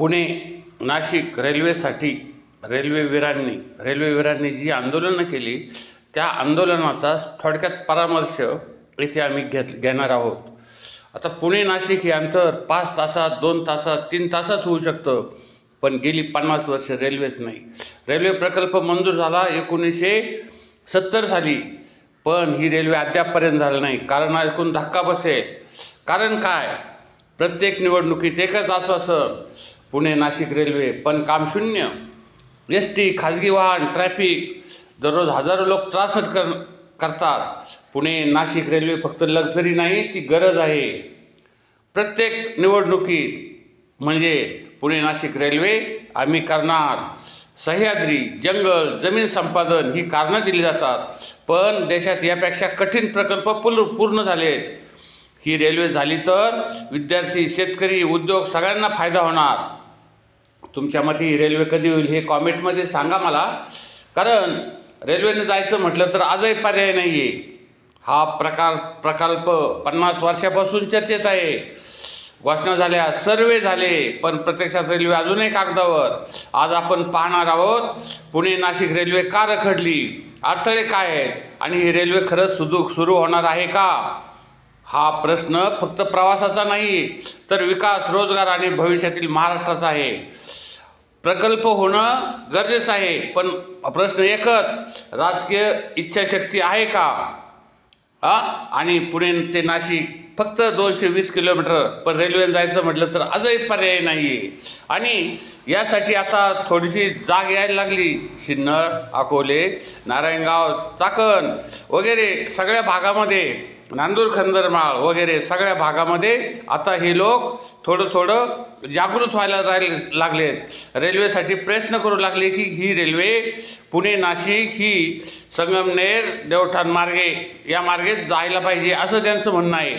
पुणे नाशिक रेल्वेसाठी रेल्वेवीरांनी रेल्वेवीरांनी जी आंदोलनं केली त्या आंदोलनाचा थोडक्यात परामर्श इथे आम्ही घेत घेणार आहोत. आता पुणे नाशिक हे अंतर पाच तासात दोन तासात तीन तासात होऊ शकतं पण गेली पन्नास वर्ष रेल्वेच नाही. रेल्वे प्रकल्प मंजूर झाला एकोणीसशे सत्तर साली पण ही रेल्वे अद्यापपर्यंत झालं नाही. कारण ऐकून धक्का बसेल. कारण काय? प्रत्येक निवडणुकीत एकच आश्वासन पुणे नाशिक रेल्वे पण काम शून्य. एस टी खाजगी वाहन ट्रॅफिक दररोज हजारो लोक त्रासच कर करतात. पुणे नाशिक रेल्वे फक्त लक्झरी नाही ती गरज आहे. प्रत्येक निवडणुकीत म्हणजे पुणे नाशिक रेल्वे आम्ही करणार. सह्याद्री जंगल जमीन संपादन ही कारणं दिली जातात. पण देशात यापेक्षा कठीण प्रकल्प पूर्ण पूर्ण झालेत. ही रेल्वे झाली तर विद्यार्थी शेतकरी उद्योग सगळ्यांना फायदा होणार. तुमच्या मते ही रेल्वे कधी होईल हे कॉमेंटमध्ये सांगा मला. कारण रेल्वेने जायचं म्हटलं तर आजही पर्याय नाही आहे हा प्रकार प्रकल्प पन्नास वर्षापासून चर्चेत आहे. घोषणा झाल्या सर्वे झाले पण प्रत्यक्षात रेल्वे अजूनही कागदावर. आज आपण पाहणार आहोत पुणे नाशिक रेल्वे का रखडली? अडथळे काय आहेत? आणि ही रेल्वे खरंच सुरू सुरू होणार आहे का? हा प्रश्न फक्त प्रवासाचा नाही तर विकास रोजगार आणि भविष्यातील महाराष्ट्राचा आहे. प्रकल्प होणं गरजेचं आहे. पण प्रश्न एकच राजकीय इच्छाशक्ती आहे का? हा? आणि पुणे ते नाशिक फक्त दोनशे वीस किलोमीटर पण रेल्वेने जायचं म्हटलं तर आजही पर्याय नाही आहे आणि यासाठी आता थोडीशी जाग यायला लागली. सिन्नर अकोले नारायणगाव चाकण वगैरे सगळ्या भागामध्ये नांदूर खंदरमाळ वगैरे सगळ्या भागामध्ये आता हे लोक थोडं थोडं जागृत व्हायला राहिले लागलेत रेल्वेसाठी प्रयत्न करू लागले की ही रेल्वे पुणे नाशिक ही संगमनेर देवठाण मार्गे या मार्गे जायला पाहिजे असं त्यांचं म्हणणं आहे.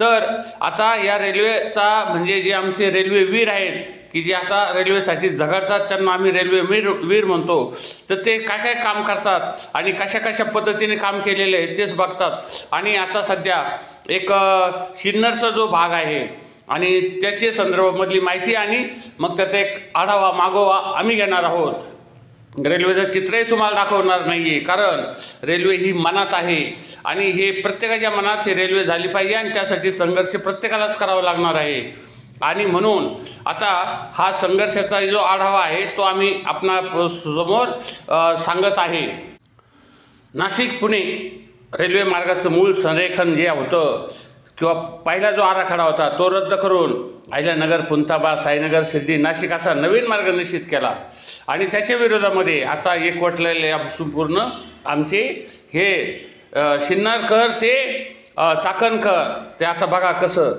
तर आता या रेल्वेचा म्हणजे जे आमचे रेल्वे वीर आहेत की जे आता रेल्वेसाठी झगडतात त्यांना आम्ही रेल्वे वीर वीर म्हणतो. तर ते काय काय काम करतात आणि कशा कशा पद्धतीने काम केलेले आहे तेच बघतात. आणि आता सध्या एक शिन्नरचा सिन्नरचा जो भाग आहे आणि त्याचे संदर्भामधली माहिती आणि मग त्याचा एक आढावा मागोवा आम्ही घेणार आहोत. रेल्वेचं चित्रही तुम्हाला दाखवणार नाही आहे कारण रेल्वे ही मनात आहे आणि हे प्रत्येकाच्या मनात ही रेल्वे झाली पाहिजे आणि त्यासाठी संघर्ष प्रत्येकालाच करावा लागणार आहे. आणि म्हणून आता हा संघर्षाचा जो आढावा आहे तो आम्ही आपणा समोर सांगत आहे. नाशिक पुणे रेल्वे मार्गाचं मूळ संरेखन जे होतं किंवा पहिला जो आराखडा होता तो रद्द करून अहिल्यानगर पुंताबा साईनगर सिद्धी नाशिक असा नवीन मार्ग निश्चित केला. आणि त्याच्या विरोधामध्ये आता एकवटलेले संपूर्ण आमचे हे शिन्नरकर ते चाकणकर ते आता बघा कसं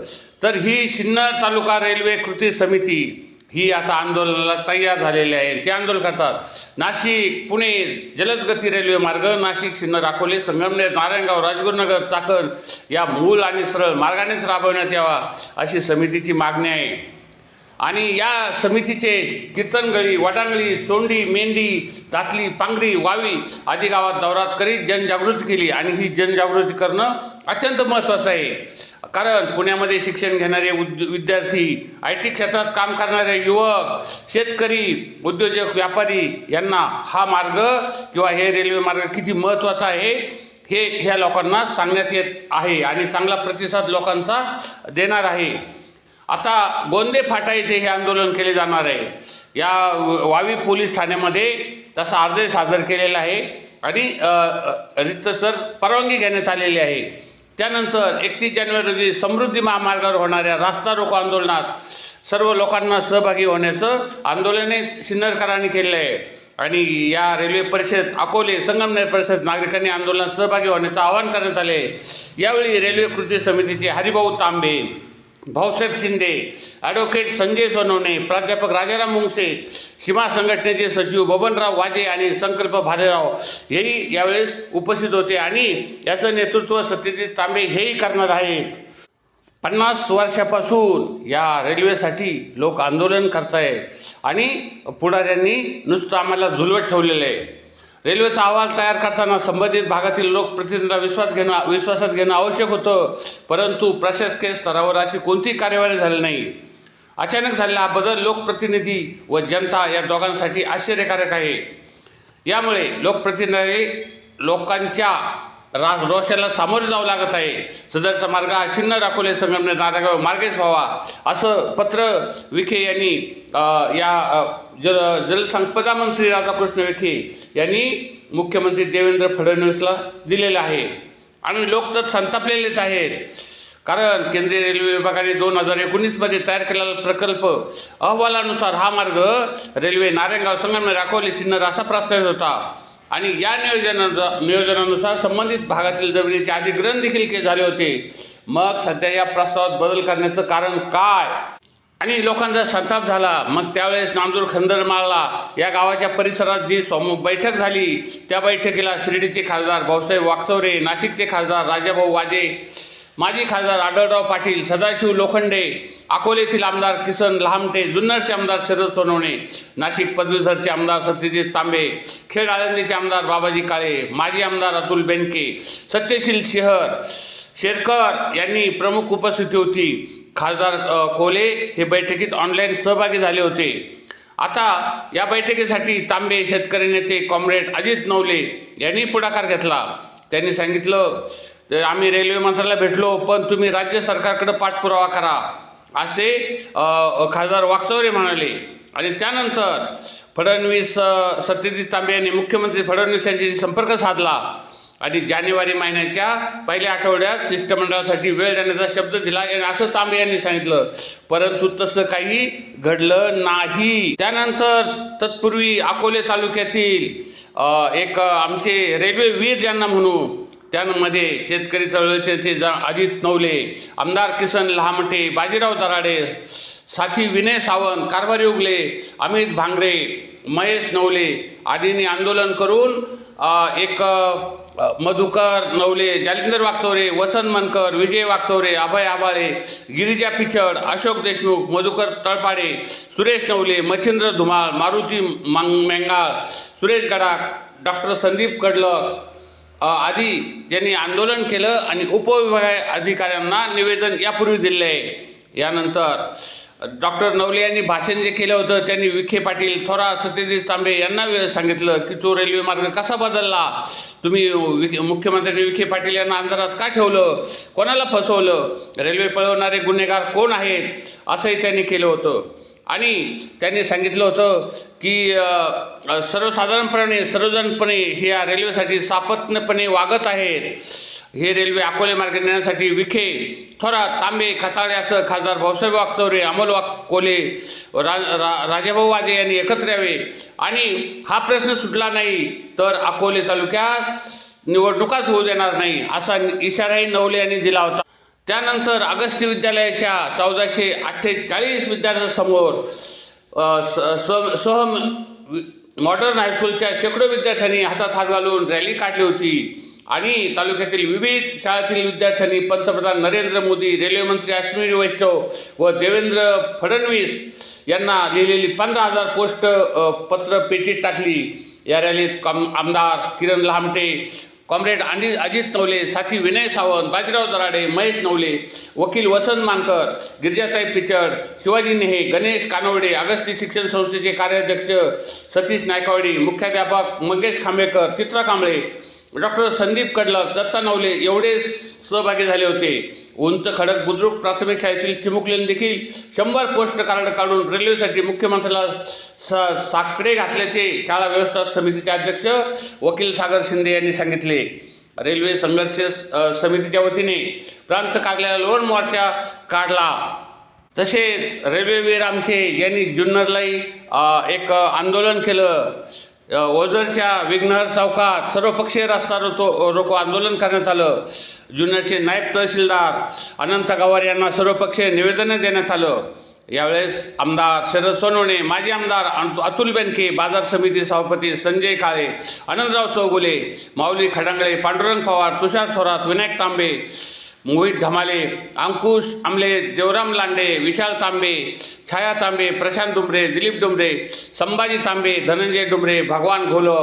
तर ही सिन्नर तालुका रेल्वे कृती समिती ही आता आंदोलनाला तयार झालेली आहे. ते आंदोलन करतात. नाशिक पुणे जलदगती रेल्वे मार्ग नाशिक सिन्नर अकोले संगमनेर नारायणगाव राजगुरुनगर चाकण या मूल आणि सरळ मार्गानेच राबवण्यात यावा अशी समितीची मागणी आहे. आणि या समितीचे कीर्तनगळी वडांगळी तोंडी मेंढी तातली पांगरी वावी आदी गावात दौरात करीत जनजागृती केली आणि ही जनजागृती करणं अत्यंत महत्त्वाचं आहे. कारण पुण्यामध्ये शिक्षण घेणारे उद विद्यार्थी आय टी क्षेत्रात काम करणारे युवक शेतकरी उद्योजक व्यापारी यांना हा मार्ग किंवा हे रेल्वे मार्ग किती महत्त्वाचा आहे हे ह्या लोकांना सांगण्यात येत आहे आणि चांगला प्रतिसाद लोकांचा देणार आहे. आता गोंदे फाटा येथे हे आंदोलन केले जाणार आहे. या वावी पोलीस ठाण्यामध्ये तसा अर्ज सादर केलेला आहे आणि अ, रितसर परवानगी घेण्यात आलेली आहे. त्यानंतर एकतीस जानेवारी रोजी समृद्धी महामार्गावर होणाऱ्या रास्ता रोको आंदोलनात सर्व लोकांना सहभागी होण्याचं आंदोलने सिन्नरकरांनी केलेलं आहे. आणि या रेल्वे परिषद अकोले संगमनेर परिषद नागरिकांनी आंदोलनात सहभागी होण्याचं आवाहन करण्यात आले यावेळी रेल्वे कृती समितीचे हरिभाऊ तांबे भाऊसाहेब शिंदे ॲडव्होकेट संजय सोनवणे प्राध्यापक राजाराम मुंगसे सीमा संघटनेचे सचिव बबनराव वाजे आणि संकल्प भालेराव हेही यावेळेस उपस्थित होते आणि याचं नेतृत्व सत्यजित तांबे हेही करणार आहेत. पन्नास वर्षापासून या रेल्वेसाठी लोक आंदोलन करतायत आणि पुढाऱ्यांनी नुसतं आम्हाला झुलवत ठेवलेलं आहे. रेल्वेचा अहवाल तयार करताना संबंधित भागातील लोकप्रतिनिधींना विश्वास घेणं विश्वासात घेणं आवश्यक होतं. परंतु प्रशासकीय स्तरावर अशी कोणतीही कार्यवाही झाली नाही. अचानक झालेला हा बदल लोकप्रतिनिधी व जनता या दोघांसाठी आश्चर्यकारक आहे. यामुळे लोकप्रतिनिधी लोकांच्या रा रोषाला सामोरे जावं लागत आहे. सदरचा मार्ग हा शिन्न राखोले संगमनेर नारागाव मार्गेच व्हावा. असं पत्र विखे यांनी या जल जलसंपदा मंत्री राधाकृष्ण विखे यांनी मुख्यमंत्री देवेंद्र फडणवीसला दिलेलं आहे. आणि लोक तर संतापलेलेच आहेत. कारण केंद्रीय रेल्वे विभागाने दोन हजार एकोणीसमध्ये तयार केलेला प्रकल्प अहवालानुसार हा मार्ग रेल्वे नारायणगाव संगमने अकोले सिन्नर असा प्रस्तावित होता. आणि या नियोजना नियोजनानुसार संबंधित भागातील जमिनीचे अधिग्रहण देखील के झाले होते. मग सध्या या प्रस्तावात बदल करण्याचं कारण काय? आणि लोकांचा संताप झाला. मग त्यावेळेस नामदूर खंदरमाळला या गावाच्या परिसरात जी सोम बैठक झाली त्या बैठकीला शिर्डीचे खासदार भाऊसाहेब वाकचौरे नाशिकचे खासदार राजाभाऊ वाजे माजी खासदार आढळराव पाटील सदाशिव लोखंडे अकोलेतील आमदार किसन लहामटे जुन्नरचे आमदार शरद सोनवणे नाशिक पदवीधरचे आमदार सत्यजित तांबे खेड आळंदीचे आमदार बाबाजी काळे माजी आमदार अतुल बेनके सत्यशील शिहर शेरकर यांनी प्रमुख उपस्थिती होती. खासदार कोले हे बैठकीत ऑनलाईन सहभागी झाले होते. आता या बैठकीसाठी तांबे शेतकरी नेते कॉम्रेड अजित नवले यांनी पुढाकार घेतला. त्यांनी सांगितलं ते आम्ही रेल्वे मंत्र्याला भेटलो पण तुम्ही राज्य सरकारकडं पाठपुरावा करा असे खासदार वागचौरे म्हणाले. आणि त्यानंतर फडणवीस सत्यजित तांबे यांनी मुख्यमंत्री फडणवीस यांच्याशी संपर्क साधला. आणि जानेवारी महिन्याच्या पहिल्या आठवड्यात शिष्टमंडळासाठी वेळ देण्याचा शब्द दिला. आणि असं तांबे यांनी सांगितलं. परंतु तसं काही घडलं नाही. त्यानंतर तत्पूर्वी अकोले तालुक्यातील एक आमचे रेल्वे वीर ज्यांना म्हणू त्यांमध्ये शेतकरी चळवळीचे नेते जा अजित नवले आमदार किसन लहामटे बाजीराव दराडे साथी विनय सावंत कारभारी उगले अमित भांगरे महेश नवले आदींनी आंदोलन करून एक मधुकर नवले जालिंदर वागचौरे वसंत मनकर विजय वागचौरे अभय आबाळे गिरिजा पिचड अशोक देशमुख मधुकर तळपाडे सुरेश नवले मच्छिंद्र धुमाळ मारुती मंग मेंगाळ सुरेश गडाख डॉक्टर संदीप कडलक आधी ज्यांनी आंदोलन केलं आणि उपविभाग अधिकाऱ्यांना निवेदन यापूर्वी दिले आहे. यानंतर डॉक्टर नवले यांनी भाषण जे केलं होतं त्यांनी विखे पाटील थोरा सत्यजित तांबे यांना सांगितलं की तो रेल्वे मार्ग कसा बदलला? तुम्ही विखे मुख्यमंत्र्यांनी विखे पाटील यांना अंधारात का ठेवलं? कोणाला फसवलं? रेल्वे पळवणारे गुन्हेगार कोण आहेत? असंही त्यांनी केलं होतं. आणि त्यांनी सांगितलं होतं की सर्वसाधारणपणे सर्वजणपणे हे या रेल्वेसाठी सापत्नपणे वागत आहेत. हे रेल्वे अकोले मार्गे नेण्यासाठी विखे थोरात तांबे खताळे असं खासदार भाऊसाहेब वागचौरे अमोल वाकोले रा, रा राजाभाऊ वाजे यांनी एकत्र यावे. आणि हा प्रश्न सुटला नाही तर अकोले तालुक्यात निवडणुकाच होऊ देणार नाही असा इशाराही नवले यांनी दिला होता. त्यानंतर अगस्ती विद्यालयाच्या चौदाशे अठ्ठेचाळीस विद्यार्थ्यांसमोर स- सोहम मॉडर्न हायस्कूलच्या शेकडो विद्यार्थ्यांनी हातात हात घालून रॅली काढली होती. आणि तालुक्यातील विविध शाळेतील विद्यार्थ्यांनी पंतप्रधान नरेंद्र मोदी रेल्वे मंत्री अश्विनी वैष्णव व देवेंद्र फडणवीस यांना लिहिलेली पंधरा हजार पोस्ट पत्र पेटीत टाकली. या रॅलीत कम आमदार किरण लामटे कॉम्रेड आणि अजित नवले साथी विनय सावंत बाजीराव दराडे महेश नवले वकील वसंत मानकर गिरिजाताई पिचड शिवाजी नेहे गणेश कानवडे अगस्ती शिक्षण संस्थेचे कार्याध्यक्ष सतीश नायकवाडी मुख्याध्यापक मंगेश खांबेकर चित्रा कांबळे डॉक्टर संदीप कडलक दत्ता नवले एवढे सहभागी झाले होते. उंच खडक बुद्रुक प्राथमिक शाळेतील चिमुकलेन देखील शंभर पोस्ट कार्ड काढून रेल्वेसाठी मुख्यमंत्र्याला सा साकडे घातल्याचे शाळा व्यवस्था समितीचे अध्यक्ष वकील सागर शिंदे यांनी सांगितले. रेल्वे संघर्ष समितीच्या वतीने प्रांत कार्यालयाला लोण मोर्चा काढला. तसेच रेल्वेवीर आमचे यांनी जुन्नरलाही एक आंदोलन केलं. ओझरच्या विघ्नहर चौकात सर्वपक्षीय रस्ता रोको रोको आंदोलन करण्यात आलं. जुन्नरचे नायब तहसीलदार अनंत गवार यांना सर्वपक्षीय निवेदन देण्यात आलं. यावेळेस आमदार शरद सोनवणे माजी आमदार अन- अतुल बेनके बाजार समिती सभापती संजय काळे आनंदराव चौगुले माऊली खडांगळे पांडुरंग पवार तुषार थोरात विनायक तांबे मोहित धमाले अंकुश आमले देवराम लांडे विशाल तांबे छाया तांबे प्रशांत डुमरे दिलीप डुमरे संभाजी तांबे धनंजय डुमरे भगवान घोलो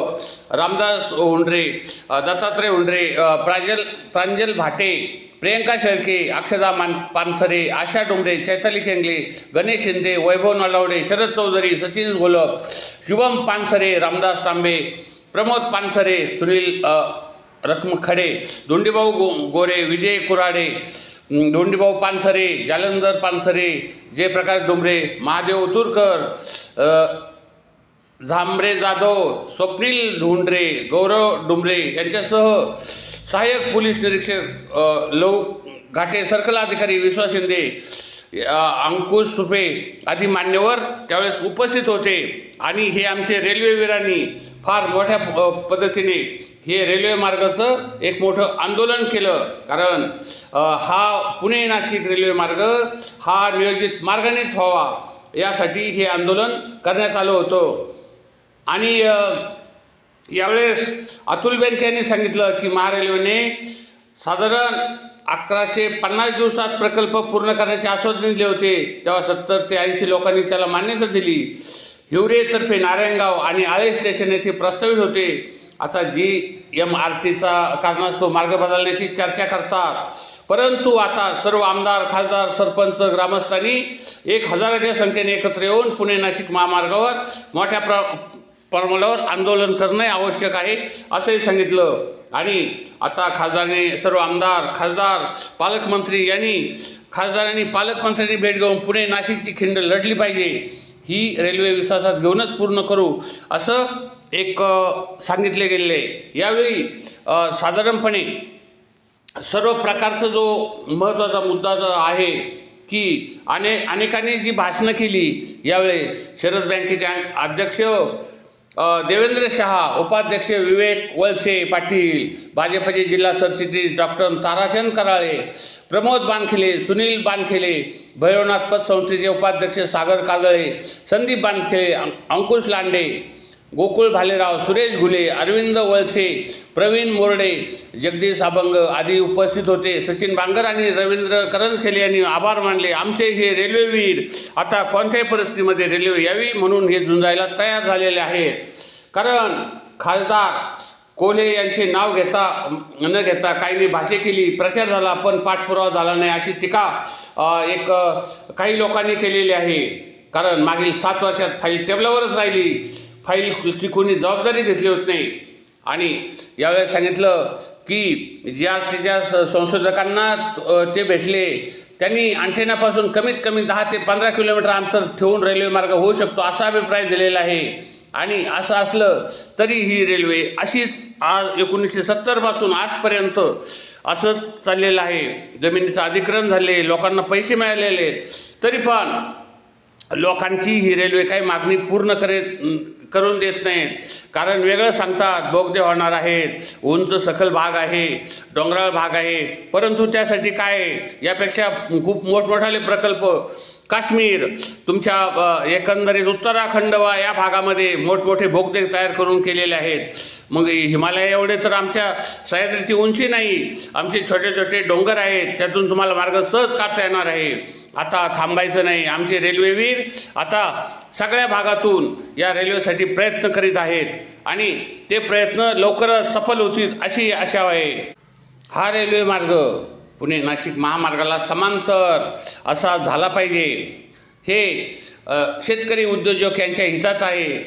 रामदास उंडरे दत्तात्रय उंडरे प्राजल प्रांजल भाटे प्रियंका शेळके अक्षदा मान पानसरे आशा डोंगरे चैताली खेंगले गणेश शिंदे वैभव नलावडे शरद चौधरी सचिन घोलप शुभम पानसरे रामदास तांबे प्रमोद पानसरे सुनील अ, रखमखडे धोंडीभाऊ गो गोरे विजय कुराडे धोंडीभाऊ पानसरे जालंधर पानसरे जयप्रकाश डोंबरे महादेव उतुरकर झांबरे जाधव स्वप्नील धोंडरे गौरव डुमरे यांच्यासह सहाय्यक पोलीस निरीक्षक लव घाटे सर्कल अधिकारी विश्वास शिंदे अंकुश सुपे आदी मान्यवर त्यावेळेस उपस्थित होते. आणि हे आमचे रेल्वे रेल्वेवीरांनी फार मोठ्या पद्धतीने हे रेल्वे मार्गाचं एक मोठं आंदोलन केलं. कारण हा पुणे नाशिक रेल्वे मार्ग हा नियोजित मार्गानेच व्हावा यासाठी हे आंदोलन करण्यात आलं होतं. आणि यावेळेस अतुल बेनके यांनी सांगितलं की महारेल्वेने साधारण अकराशे पन्नास दिवसात प्रकल्प पूर्ण करण्याचे आश्वासन दिले होते. तेव्हा सत्तर ते ऐंशी लोकांनी त्याला मान्यता दिली. हिवरेतर्फे नारायणगाव आणि आळे स्टेशन येथे प्रस्तावित होते. आता जी एम आर टीचा कारणास्तव मार्ग बदलण्याची चर्चा करतात. परंतु आता सर्व आमदार खासदार सरपंच ग्रामस्थांनी एक हजाराच्या संख्येने एकत्र येऊन पुणे नाशिक महामार्गावर मोठ्या प्र प्रमाणावर आंदोलन करणे आवश्यक आहे असंही सांगितलं. आणि आता खासदारांनी सर्व आमदार खासदार पालकमंत्री यांनी खासदारांनी पालकमंत्र्यांनी भेट घेऊन पुणे नाशिकची खिंड लढली पाहिजे. ही रेल्वे विश्वासात घेऊनच पूर्ण करू असं एक सांगितले गेलेलं आहे. यावेळी साधारणपणे सर्व प्रकारचा जो महत्त्वाचा मुद्दा जो आहे की अने अनेकांनी जी भाषणं केली यावेळी शरद बँकेचे अध्यक्ष देवेंद्र शहा उपाध्यक्ष विवेक वळसे पाटील भाजपचे जिल्हा सरचिटणीस डॉक्टर ताराचंद कराळे प्रमोद बानखेले सुनील बानखेले भैरवनाथ पतसंस्थेचे उपाध्यक्ष सागर काजळे संदीप बानखेले अं- अंकुश लांडे गोकुळ भालेराव सुरेश घुले अरविंद वळसे प्रवीण मोरडे जगदीश अभंग आदी उपस्थित होते. सचिन बांगर आणि रवींद्र करंजखेले यांनी आभार मानले. आमचे हे रेल्वेवीर आता कोणत्याही परिस्थितीमध्ये रेल्वे यावी म्हणून हे झुंजायला तयार झालेले आहेत. कारण खासदार कोल्हे यांचे नाव घेता न घेता काहींनी भाषे केली प्रचार झाला पण पाठपुरावा झाला नाही अशी टीका एक काही लोकांनी केलेली आहे. कारण मागील सात वर्षात फाईल टेबलावरच राहिली. फाईल कोणी जबाबदारी घेतली होत नाही. आणि यावेळेस सांगितलं की जी आर टीच्या स- संशोधकांना ते भेटले त्यांनी अंटेनापासून कमीत कमी दहा ते पंधरा किलोमीटर अंतर ठेवून रेल्वे मार्ग होऊ शकतो असा अभिप्राय दिलेला आहे. आणि असं असलं तरी ही रेल्वे अशीच आज एकोणीसशे सत्तरपासून आजपर्यंत असंच चाललेलं आहे. जमिनीचं अधिग्रहण झाले लोकांना पैसे मिळालेले तरी पण लोकांची ही रेल्वे काही मागणी पूर्ण करेल करून देत नाहीत. कारण वेगळं सांगतात बोगदे होणार आहेत उंच सखल भाग आहे डोंगराळ भाग आहे. परंतु त्यासाठी काय? आहे? यापेक्षा खूप मोठमोठाले प्रकल्प. काश्मीर तुमच्या एकंदरीत उत्तराखंड वा या भागामध्ये मोठमोठे बोगदे तयार करून केलेले आहेत. मग हिमालया एवढे तर आमच्या सह्याद्रीची उंची नाही. आमचे छोटे छोटे डोंगर आहेत. त्यातून तुम्हाला मार्ग सहज काढता येणार आहे. आता थांबायचं नाही. आमचे रेल्वेवीर आता सगळ्या भागातून या रेल्वेसाठी प्रयत्न करीत आहेत. आणि ते प्रयत्न लवकरच सफल होतील अशी आशा आहे. हा रेल्वे मार्ग पुणे नाशिक महामार्गाला समांतर असा झाला पाहिजे. हे शेतकरी उद्योजक यांच्या हिताच आहे.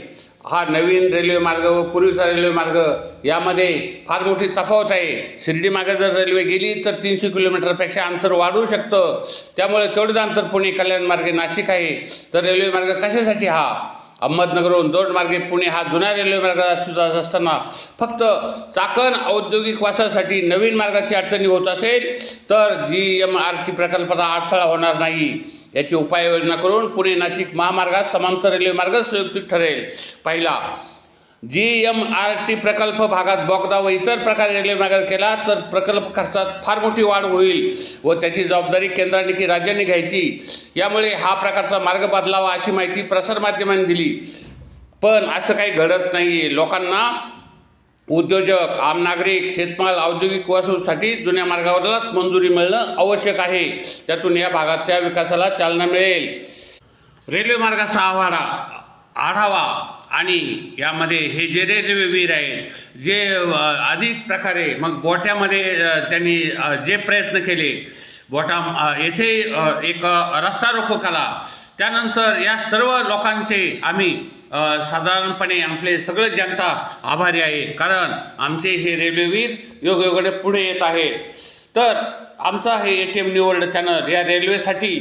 हा नवीन रेल्वे मार्ग व पूर्वीचा रेल्वे मार्ग यामध्ये फार मोठी तफावत आहे. शिर्डीमार्गे जर रेल्वे गेली तर तीनशे किलोमीटरपेक्षा अंतर वाढू शकतं. त्यामुळे तेवढंच अंतर पुणे कल्याण मार्गे नाशिक आहे. तर रेल्वे मार्ग कशासाठी हा? अहमदनगरहून दोन मार्गे पुणे हा जुन्या रेल्वे मार्ग असत असताना. फक्त चाकण औद्योगिक वासासाठी नवीन मार्गाची अडचणी होत असेल तर जी एम आर टी प्रकल्पाचा अडथळा होणार नाही. याची उपाययोजना करून पुणे नाशिक महामार्गात समांतर रेल्वे मार्ग संयुक्तिक ठरेल. पहिला जी एम आर टी प्रकल्प भागात बोगदा व इतर प्रकारे रेल्वे मार्ग केला तर प्रकल्प खर्चात फार मोठी वाढ होईल व त्याची जबाबदारी केंद्राने की राज्याने घ्यायची. यामुळे हा प्रकारचा मार्ग बदलावा अशी माहिती प्रसारमाध्यमांनी दिली. पण असं काही घडत नाही आहे लोकांना उद्योजक आम नागरिक शेतमाल औद्योगिक वसूसाठी जुन्या मार्गावरलाच मंजुरी मिळणं आवश्यक आहे. त्यातून या भागाच्या विकासाला चालना मिळेल. रेल्वे मार्गाचा आवाडा आढावा आणि यामध्ये हे जे रेल्वेवीर आहे जे अधिक प्रकारे मग बोट्यामध्ये त्यांनी जे प्रयत्न केले बोटा येथे एक रस्ता रोखो केला. त्यानंतर या सर्व लोकांचे आम्ही साधारणपणे आपले सगळे जनता आभारी आहे. कारण आमचे हे रेल्वेवीर योगयोगाने पुढे येत आहे तर आमचा हे ए टी एम निवर्ड चॅनल या रेल्वेसाठी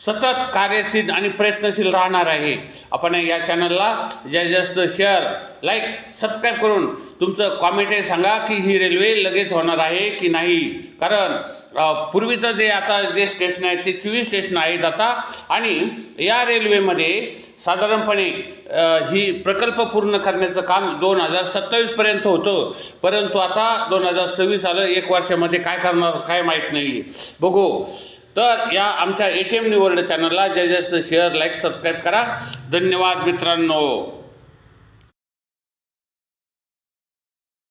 सतत कार्यशील आणि प्रयत्नशील राहणार आहे. आपण या चॅनलला जास्तीत जास्त शेअर लाईक सबस्क्राईब करून तुमचं कॉमेंट सांगा की ही रेल्वे लगेच होणार आहे की नाही? कारण पूर्वीचं जे आता जे स्टेशन आहे ते चोवीस स्टेशन आहेत आता. आणि या रेल्वेमध्ये साधारणपणे ही प्रकल्प पूर्ण करण्याचं काम दोन हजार सत्तावीसपर्यंत होतं. परंतु आता दोन हजार सव्वीस आलं एक वर्षामध्ये काय करणार काय माहीत नाही. बघू तर या आमच्या ए टी एम निवर्ल्ड चॅनलला जास्तीत जास्त शेअर लाईक सबस्क्राईब करा. धन्यवाद मित्रांनो.